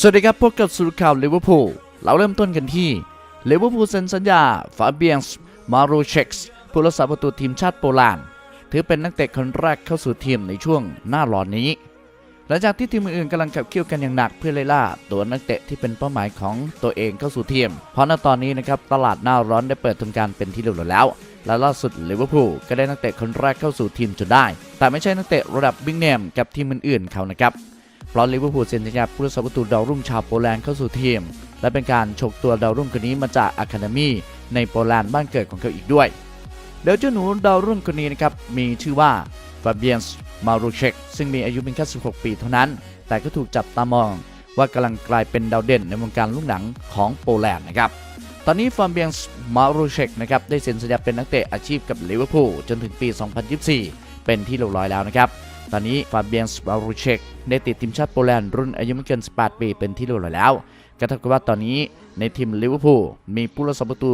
สวัสดีครับพบกับสุดข่าวลิเวอร์พูลเราเริ่มต้นกันที่ลิเวอร์พูลเซ็นสัญญาฟาเบียนส์มารูเช็กส์ผู้รักษาประตูทีมชาติโปแลนด์ถือเป็นนักเตะคนแรกเข้าสู่ทีมในช่วงหน้าร้อนนี้ หลังจากที่ทีมอื่นๆกำลังขับเคี่ยวกันอย่างหนักเพื่อไล่ล่าตัวนักเตะที่เป็นเป้าหมายของตัวเองเข้าสู่ทีม เพราะณตอนนี้นะครับตลาดหน้าร้อนได้เปิดทำการเป็นที่เรียบร้อยแล้ว และล่าสุดลิเวอร์พูลก็ได้นักเตะคนแรกเข้าสู่ทีมจนได้ แต่ไม่ใช่นักเตะระดับบิ๊กเนมกับทีมอื่นๆเขานะครับ เพราะลิเวอร์พูลเซ็นสัญญาผู้รักษาประตูดาวรุ่งชาวโปแลนด์เข้าสู่ทีม และเป็นการฉกตัวดาวรุ่งคนนี้มาจากอะคาเดมีในโปแลนด์บ้านเกิดของเขาอีกด้วยเดี๋ยวเจ้าหนูดาวรุ่งคนนี้นะครับมีชื่อว่าฟาเบียนส์มารูเชกซึ่งมีอายุเพียงแค่16 ปีเท่านั้น แต่ก็ถูกจับตามองว่ากำลังกลายเป็นดาวเด่นในวงการลูกหนังของโปแลนด์นะครับตอนนี้ฟาเบียนส์มารูเชกนะครับได้เซ็นสัญญาเป็นนักเตะอาชีพกับลิเวอร์พูลจนถึงปี 2024 เป็นที่เรียบร้อยแล้วนะครับ ตอนนี้ฟาเบียนส์มารูเชกได้ติดทีมชาติโปแลนด์รุ่นอายุไม่เกิน 18 ปีเป็นที่เรียบร้อยแล้วก็เท่ากับว่าตอนนี้ในทีมลิเวอร์พูลมีผู้รักษาประตู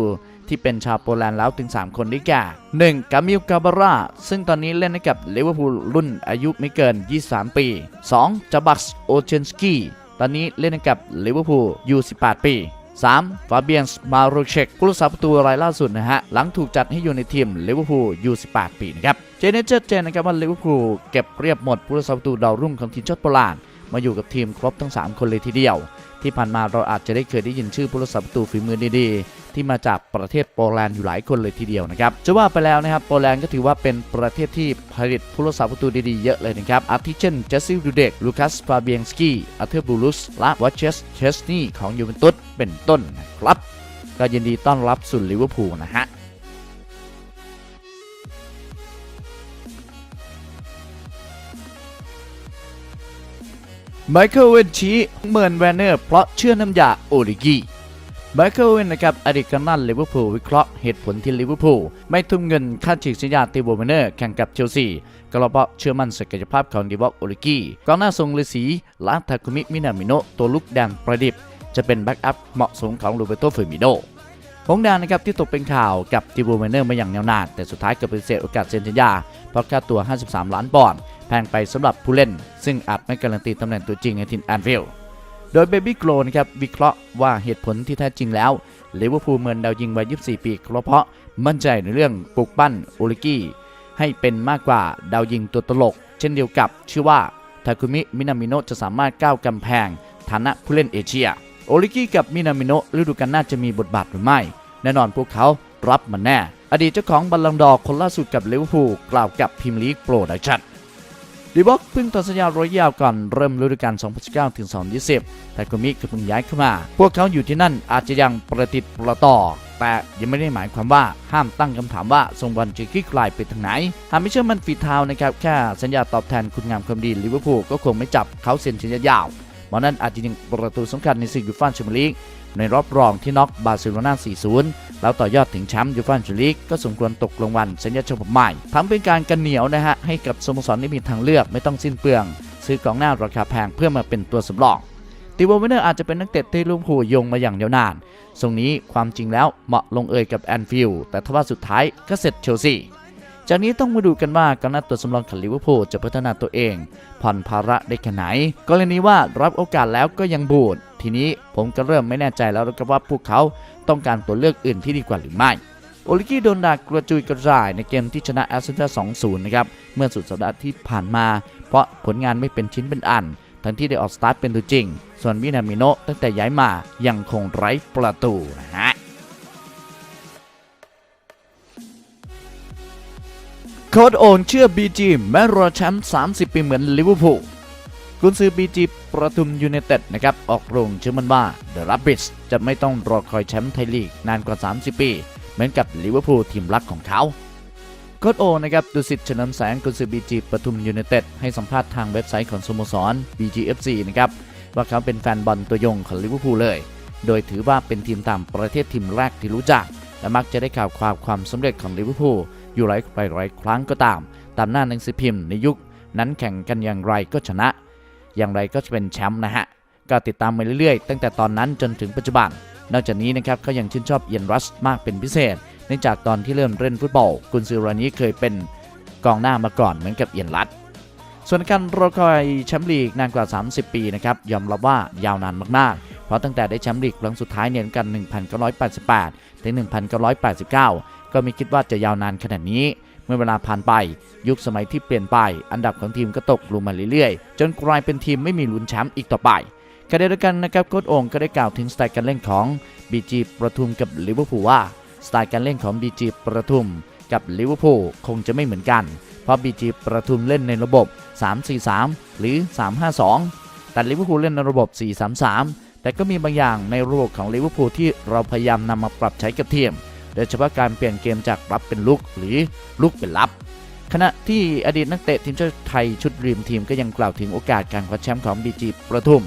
ที่เป็นชาวโปแลนด์แล้วถึง 3 คนด้วยกัน 1. กามิลกาบาร่าซึ่งตอนนี้เล่นให้กับลิเวอร์พูลรุ่นอายุไม่เกิน 23 ปี 2. จาบักส์โอเชนสกี้ตอนนี้เล่นให้กับลิเวอร์พูลอยู่ 18 ปี 3. ฟาเบียนส์มาโรเชกผู้รักษาประตูรายล่าสุดนะฮะ หลังถูกจัดให้อยู่ในทีมลิเวอร์พูลอยู่18 ปีนะครับ เจเนเจอร์เจนนะครับว่าลิเวอร์พูลเก็บเรียบหมดผู้รักษาประตูดาวรุ่งของทีมชาติโปแลนด์ มาอยู่กับทีมครบทั้ง 3 คนเลยทีเดียว ที่ผ่านมาเราอาจจะได้เคยได้ยินชื่อผู้รักษาประตูฝีมือดีๆ ที่มาจากประเทศโปแลนด์อยู่หลายคนเลยทีเดียวนะครับจะว่าไปแล้วนะครับโปแลนด์ก็ถือว่าเป็นประเทศที่ผลิตผู้รักษาประตูดีๆเยอะเลยนะครับอาทิเช่นเจสซี่ดูเดกลูคัสฟาเบียนสกี้อาเธอร์บูลุสและวอชเชสเชสนีของยูเวนตุสเป็นต้นนะครับก็ยินดีต้อนรับสู่ลิเวอร์พูลนะฮะ ไมเคิลเวนชี้เมินแวนเนอร์เพราะเชื่อน้ำยาโอริกิไมเคิลเวนนะครับอดีตกำนันลิเวอร์พูลวิเคราะห์เหตุผลที่ลิเวอร์พูลไม่ทุ่มเงินค่าฉีกสัญญาตีโบแวนเนอร์แข่งกับเชลซีก็เพราะเชื่อมั่นศักยภาพของดิวอกโอริกิกองหน้าทรงฤาษีละทาคุมิมินามิโนตัวลุกแดนประดิษฐ์จะเป็นแบ็กอัพเหมาะสมของโรเบโตเฟอร์มิโนหงดงนะครับที่ตกเป็นข่าวกับติบูเมเนอร์มาอย่างยาวนาน แต่สุดท้ายก็ปฏิเสธโอกาสเซ็นสัญญาเพราะค่าตัว 53 ล้านปอนด์ งไปสำหรับผู้เล่น ซึ่งอาจไม่การันตีตำแหน่งตัวจริงในทีมแอนฟิลด์โดยเบบี้โกลนะครับวิเคราะห์ว่าเหตุผลที่แท้จริงแล้วลิเวอร์พูลเมินดาวยิงวัย 24 ปีเพราะมั่นใจในเรื่องปลุกปั้นโอลิกี้ให้เป็นมากกว่าดาวยิงตัวตลก เช่นเดียวกับชื่อว่าทาคุมิ มินามิโนะจะสามารถก้าวกำแพง ฐานะผู้เล่นเอเชีย โอลิกี้กับมินามิโนะฤดูกาลหน้าจะมีบทบาทหรือไม่ แน่นอนพวกเขารับมันแน่ อดีตเจ้าของบัลลังดอร์คนล่าสุดกับลิเวอร์พูลกล่าวกับพิมลีกโปรดักชั่น ดีบ็อกเพิ่งต่อสัญญาระยะยาวก่อนเริ่มฤดูกาล 2019 ถึง 2020 แต่กุมิก็เพิ่งย้ายเข้ามา พวกเขาอยู่ที่นั่นอาจจะยังประติดประต่อ แต่ยังไม่ได้หมายความว่าห้ามตั้งคำถามว่าทรงบอลจะคลี่คลายไปทางไหน หากไม่เชื่อมันฝีเท้านะครับแค่สัญญาตอบแทนคุณงามความดีลิเวอร์พูลก็คงไม่จับเขาเซ็นสัญญายาวเพราะนั้นอาจจะยิงประตูสำคัญในศึกยูฟ่าแชมเปี้ยนลีก ในรอบรองที่น็อกบาร์เซโลนา 4-0 แล้วต่อยอดถึงแชมป์ยูฟ่าแชมเปี้ยนลีกก็สมควรตกรางวัลสัญญาฉบับใหม่ทั้งเป็นการกันเหนียวนะฮะให้กับสโมสรได้มีทางเลือกไม่ต้องสิ้นเปลือง ซื้อกองหน้าราคาแพงเพื่อมาเป็นตัวสำรองติโวเวเนอร์อาจจะเป็นนักเตะที่ลิเวอร์พูยงมาอย่างยาวนานทรงนี้ความจริงแล้วเหมาะลงเอยกับแอนฟิลด์แต่ทว่าสุดท้ายก็เสร็จเชลซี จากนี้ต้องมาดูกันว่ากองหน้าตัวสำรองของลิเวอร์พูลจะพัฒนาตัวเอง ผ่อนภาระได้แค่ไหน กรณีว่ารับโอกาสแล้วก็ยังบูด ทีนี้ผมก็เริ่มไม่แน่ใจแล้วนะครับว่าพวกเขาต้องการตัวเลือกอื่นที่ดีกว่าหรือไม่ โอลิกี้โดนดากระจุยกระจายในเกมที่ชนะแอสตันวิล2-0 นะครับ เมื่อสุดสัปดาห์ที่ผ่านมา เพราะผลงานไม่เป็นชิ้นเป็นอัน ทั้งที่ได้ออกสตาร์ทเป็นตัวจริง ส่วนมินามิโนตั้งแต่ย้ายมายังคงไร้ประตูนะฮะ โค้ดโอนเชื่อ BG แม้รอแชมป์30 ปีเหมือนลิเวอร์พูลกุนซือ BG ประทุมยูไนเต็ดนะครับ ออกโรงเชื่อมันว่าเดอะรับบิสจะไม่ต้องรอคอยแชมป์ไทยลีกนานกว่า 30 ปี เหมือนกับลิเวอร์พูลทีมรักของเขาโค้ดโอนะครับดุสิตเฉลิมแสงกุนซือ BG ประทุมยูไนเต็ดให้สัมภาษณ์ทางเว็บไซต์ของสโมสร BGFC นะครับว่าเขาเป็นแฟนบอลตัวยงของลิเวอร์พูลเลย โดยถือว่าเป็นทีมต่างประเทศทีมแรกที่รู้จัก และมักจะได้ข่าวความความสำเร็จของลิเวอร์พูล อยู่หลายไปหลายครั้งก็ตาม ตามหน้าหนังสือพิมพ์ในยุคนั้นแข่งกันอย่างไรก็ชนะ อย่างไรก็จะเป็นแชมป์นะฮะ ก็ติดตามมาเรื่อยๆ ตั้งแต่ตอนนั้นจนถึงปัจจุบัน นอกจากนี้นะครับเขายังชื่นชอบเอียนรัสมากเป็นพิเศษเนื่องจากตอนที่เริ่มเล่นฟุตบอล กุนซือรายนี้เคยเป็นกองหน้ามาก่อนเหมือนกับเอียนรัสส่วนการรอคอยแชมป์ลีกนานกว่า 30 ปีนะครับยอมรับว่ายาวนานมากๆ เพราะตั้งแต่ได้แชมป์ลีกครั้งสุดท้ายเนี่ยกัน 1988 ถึง 1989 ก็ไม่คิดว่าจะยาวนานขนาดนี้ เมื่อเวลาผ่านไปยุคสมัยที่เปลี่ยนไป อันดับของทีมก็ตกลงมาเรื่อยๆ จนกลายเป็นทีมไม่มีลุ้นแชมป์อีกต่อไปขณะเดียวกันนะครับโค้ชองก็ได้กล่าวถึงสไตล์การเล่นของ BG ประทุมกับลิเวอร์พูลว่าสไตล์การเล่นของ BG ประทุมกับลิเวอร์พูลคงจะไม่เหมือนกัน เพราะ BG ประทุมเล่นในระบบ 3-4-3 หรือ 3-5-2 แต่ลิเวอร์พูลเล่นในระบบ 4-3-3 แต่ก็มีบางอย่างในระบบของลิเวอร์พูลที่เราพยายามนำมาปรับใช้กับทีม โดยเฉพาะการเปลี่ยนเกมจากรับเป็นลุกหรือลุกเป็นรับ ขณะที่อดีตนักเตะทีมชาติไทยชุดรีมทีมก็ยังกล่าวถึงโอกาสการคว้าแชมป์ของ BG ประทุม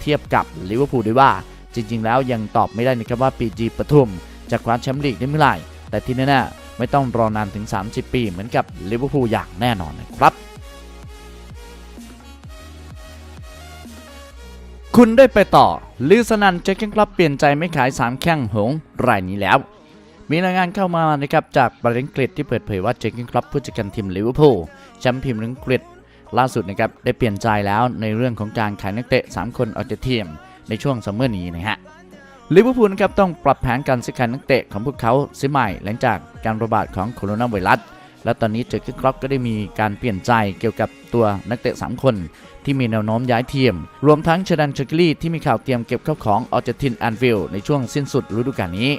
เทียบกับลิเวอร์พูลด้วยว่า จริง ๆ แล้วยังตอบไม่ได้นะครับว่า BG ประทุมจะคว้าแชมป์ลีกได้เมื่อไหร่แต่ที่แน่ๆไม่ต้องรอนานถึง 30 ปีเหมือนกับลิเวอร์พูลอย่างแน่นอนนะครับคุณได้ไปต่อลือสนันเจ๊กงครับเปลี่ยนใจไม่ขาย 3 แข้งหงรายนี้แล้ว มีรายงานเข้ามานะครับจากบริษัทอังกฤษที่เปิดเผยว่าเจคกินคลับผู้จัดการทีมลิเวอร์พูลแชมป์พรีเมียร์อังกฤษล่าสุดนะครับได้เปลี่ยนใจแล้วในเรื่องของการขายนักเตะ 3 คนออกจากทีมในช่วงซัมเมอร์นี้นะฮะลิเวอร์พูลนะครับต้องปรับแผนการซื้อขายนักเตะของพวกเขาเสียใหม่หลังจากการระบาดของโคโรนาไวรัสและตอนนี้เจคกินคลับก็ได้มีการเปลี่ยนใจเกี่ยวกับตัวนักเตะ 3 คน ที่มีแนวโน้มย้ายทีม รวมทั้งเชดันเชกิลี่ที่มีข่าวเตรียมเก็บเข้าของออกจากทีมแอนฟิลด์ในช่วงสิ้นสุดฤดูกาลนี้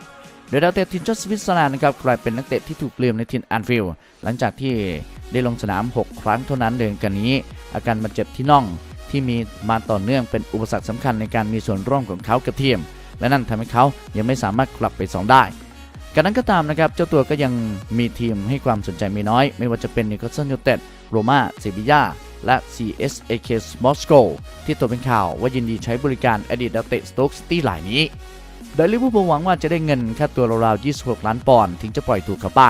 โดยดาวเตะทีมชาติสวิตเซอร์แลนด์นะครับกลายเป็นนักเตะที่ถูกลืมในทีมแอนฟิลด์หลังจากที่ได้ลงสนาม 6 ครั้งเท่านั้นเดือนกันนี้ อาการบาดเจ็บที่น่องที่มีมาต่อเนื่องเป็นอุปสรรคสำคัญในการมีส่วนร่วมของเขากับทีม และนั่นทำให้เขายังไม่สามารถกลับไปซ้อมได้การนั้นก็ตามนะครับเจ้าตัวก็ยังมีทีมให้ความสนใจไม่น้อย ไม่ว่าจะเป็นนิโคลสันยูเต็ดโรม่าเซบียาและ CSAK Moscow ที่ตัวเป็นข่าวว่ายินดีใช้บริการอดีตดาวเตะสโต๊กซิตี้หลายนี้ โดยลิเวอร์พูลหวังว่าจะได้เงินแค่ตัวราวๆ26 ล้านปอนด์ถึงจะปล่อยตัวเขาไป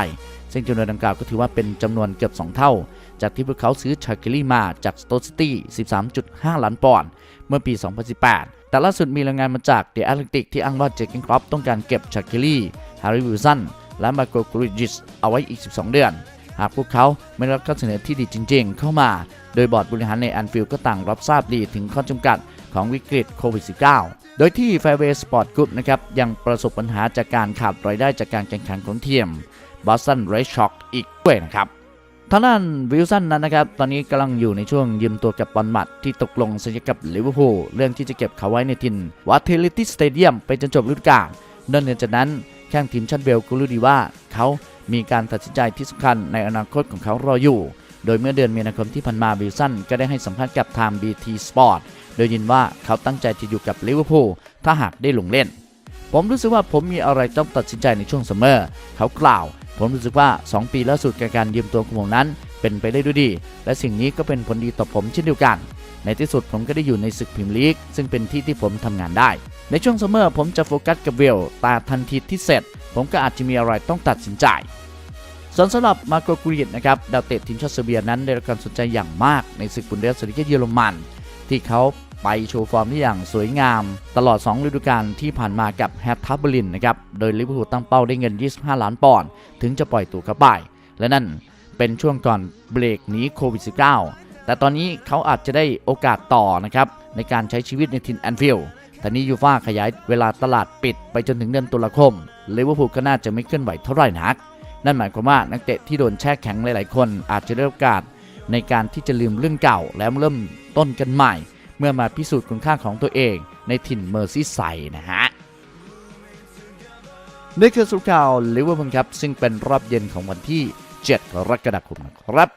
ซึ่งจำนวนดังกล่าวก็ถือว่าเป็นจำนวนเกือบ 2 เท่า จากที่พวกเขาซื้อชาคิลี่มาจากสโตซิตี้ 13.5 ล้านปอนด์เมื่อปี 2018 แต่ล่าสุดมีรายงานมาจากเดอะแอตเลติกที่อ้างว่าเจคกินครอปต้องการเก็บชาคิลี่ฮาริวิลสันและมาโกกริจิสเอาไว้อีก 12 เดือน หากพวกเขาไม่รับข้อเสนอที่ดีจริง ๆ เข้ามา โดยบอร์ดบริหารในแอนฟิลด์ก็ต่างรับทราบดีถึงข้อจำกัดของวิกฤตโควิด -19 โดยที่ Fairway Sport Group นะครับยังประสบปัญหาจากการขาดรายได้จากการแข่งขันของทีม Boston Red Sox อีกด้วยนะครับทางด้านวิลสันนั้นนะครับ ตอนนี้กำลังอยู่ในช่วงยืมตัวกับบอลมัดที่ตกลงสัญญากับลิเวอร์พูลเรื่องที่จะเก็บเขาไว้ในทินวัตเทลิตี้สเตเดียมไปจนจบฤดูกาลนอกเนือจากนั้นแข้งทีมชาติเวลก็รู้ดีว่าเขามีการตัดสินใจที่สำคัญในอนาคตของเขารออยู่ โดยเมื่อเดือนมีนาคมที่ผ่านมาวิลสันก็ได้ให้สัมภาษณ์กับทาง BT Sport โดยยินว่าเขาตั้งใจจะอยู่กับลิเวอร์พูลถ้าหากได้ลงเล่น ผมรู้สึกว่าผมมีอะไรต้องตัดสินใจในช่วงซัมเมอร์เขากล่าว ผมรู้สึกว่า 2 ปีล่าสุดกับการยืมตัวของผมนั้น เป็นไปได้ด้วยดี และสิ่งนี้ก็เป็นผลดีต่อผมเช่นเดียวกัน ในที่สุดผมก็ได้อยู่ในศึกพรีเมียร์ลีกซึ่งเป็นที่ที่ผมทำงานได้ ในช่วงซัมเมอร์ผมจะโฟกัสกับเวลต่ทันทีที่เสร็จ ผมก็อาจจะมีอะไรต้องตัดสินใจ ส่วนสำหรับมาโกรกูริตนะครับดาวเตะทีมชาติเซอร์เบียนั้นได้รับการสนใจอย่างมากในศึกบุนเดสลิกาเยอรมัน ที่เขาไปโชว์ฟอร์มได้อย่างสวยงาม ตลอด 2 ฤดูกาลที่ผ่านมากับแฮตทับเบลินนะครับโดยลิเวอร์พูลตั้งเป้าได้เงิน 25 ล้านปอนด์ถึงจะปล่อยตัวเขาไปและนั่นเป็นช่วงก่อนเบรกหนี้โควิด -19 แต่ตอนนี้เขาอาจจะได้โอกาสต่อนะครับในการใช้ชีวิตในทินแอนฟิลด์แต่นี้ยูฟ่าขยายเวลาตลาดปิดไปจนถึงเดือนตุลาคมลิเวอร์พูลก็น่าจะไม่เคลื่อนไหวเท่าไหร่นัก นั่นหมายความว่านักเตะที่โดนแช่แข็งหลาย ๆ คนอาจจะได้โอกาสในการที่จะลืมเรื่องเก่าแล้วเริ่มต้นกันใหม่ เมื่อมาพิสูจน์คุณค่าของตัวเองในถิ่นเมอร์ซี่ไซด์นะฮะนี่คือสุข่าวลิเวอร์พูลครับ ซึ่งเป็นรอบเย็นของวันที่ 7 กรกฎาคมนะครับ